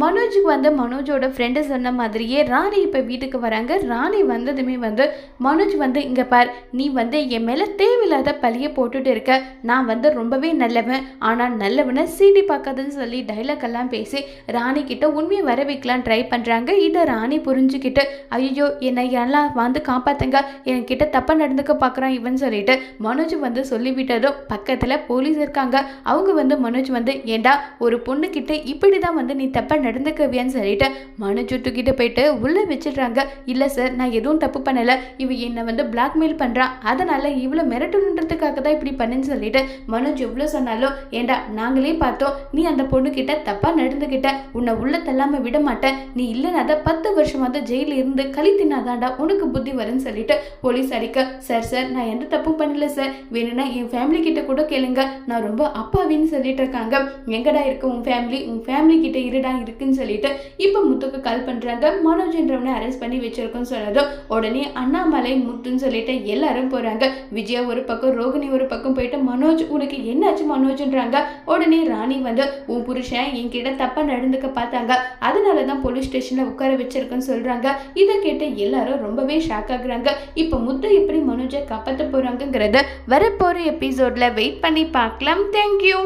மனோஜுக்கு வந்து மனோஜோட ஃப்ரெண்டு சொன்ன மாதிரியே ராணி இப்போ வீட்டுக்கு வராங்க. ராணி வந்ததுமே வந்து மனோஜ் வந்து இங்கே பார் நீ வந்து என் மேலே தேவையில்லாத பழியை போட்டுட்டு இருக்க. நான் வந்து ரொம்பவே நல்லவன். ஆனால் நல்லவனை சீடி பார்க்காதுன்னு சொல்லி டைலாக் எல்லாம் பேசி ராணி கிட்ட உண்மையை வர வைக்கலாம் ட்ரை பண்ணுறாங்க இதை ராணி புரிஞ்சுக்கிட்டு ஐயோ என்னை எல்லாம் வந்து காப்பாத்துங்க. என்கிட்ட தப்பாக நடந்துக்க பார்க்குறான் இவன் சொல்லிட்டு மனோஜ் வந்து சொல்லிவிட்டதும் பக்கத்தில் போலீஸ் இருக்காங்க. அவங்க வந்து மனோஜ் வந்து ஏண்டா ஒரு பொண்ணுக்கிட்ட இப்படி தான் வந்து நீ தப்பாக நடந்துக்கவியான்னு சொல்லிட்டு மனு தூக்கிட்டு போயிட்டு உள்ளே வச்சிடுறாங்க. இல்லை சார் நான் எதுவும் தப்பு பண்ணலை. இவ என்னை வந்து பிளாக்மெயில் பண்ணுறான் அதனால் இவ்வளோ மிரட்டணுன்றதுக்காக தான் இப்படி பண்ணுன்னு சொல்லிட்டு மனோஜ் எவ்வளோ சொன்னாலும் ஏண்டா நாங்களே பார்த்தோம். நீ அந்த பொண்ணுக்கிட்ட தப்பாக நடந்துக்கிட்ட உன்னை உள்ள தள்ளாமல் விட மாட்டேன். நீ இல்லைன்னா பத்து வருஷமாக ஜெயிலில் இருந்து களி தின்னாதாண்டா உனக்கு புத்தி வரும்னு சொல்லிட்டு போலீஸ் அடிக்க சார் சார் நான் எந்த தப்பும் பண்ணல சார் வேணும்னா என் ஃபேமிலி கிட்ட கூட கேளுங்க. நான் ரொம்ப அப்பாவின்னு சொல்லிட்டு இருக்காங்க. எங்கடா இருக்கு உன் ஃபேமிலி உன் ஃபேமிலி கிட்ட இருடா இருக்குன்னு சொல்லிட்டு இப்போ முத்துக்கு கால் பண்ணுறாங்க மனோஜ்ன்றவனை அரெஸ்ட் பண்ணி வச்சிருக்கோன்னு சொன்னதும் உடனே அண்ணாமலை முத்துன்னு சொல்லிட்டு எல்லாரும் போகிறாங்க விஜயா ஒரு பக்கம் ரோகிணி ஒரு பக்கம் போயிட்டு மனோஜ் உனக்கு என்னாச்சு மனோஜ்ன்றாங்க. உடனே ராணி வந்து உன் புருஷன் என்கிட்ட தப்பா நடந்துக்க பார்த்தாங்க. அதனால தான் போலீஸ் ஸ்டேஷன்ல உட்கார வச்சிருக்கேன்னு சொல்றாங்க. இதை கேட்டு எல்லாரும் ரொம்பவே ஷாக் ஆகுறாங்க. இப்போ முத்து எப்படி மனோஜை காப்பாற்ற போகிறாங்கங்கிறத வரப்போற எபிசோட்ல வெயிட் பண்ணி பார்க்கலாம். தேங்க்யூ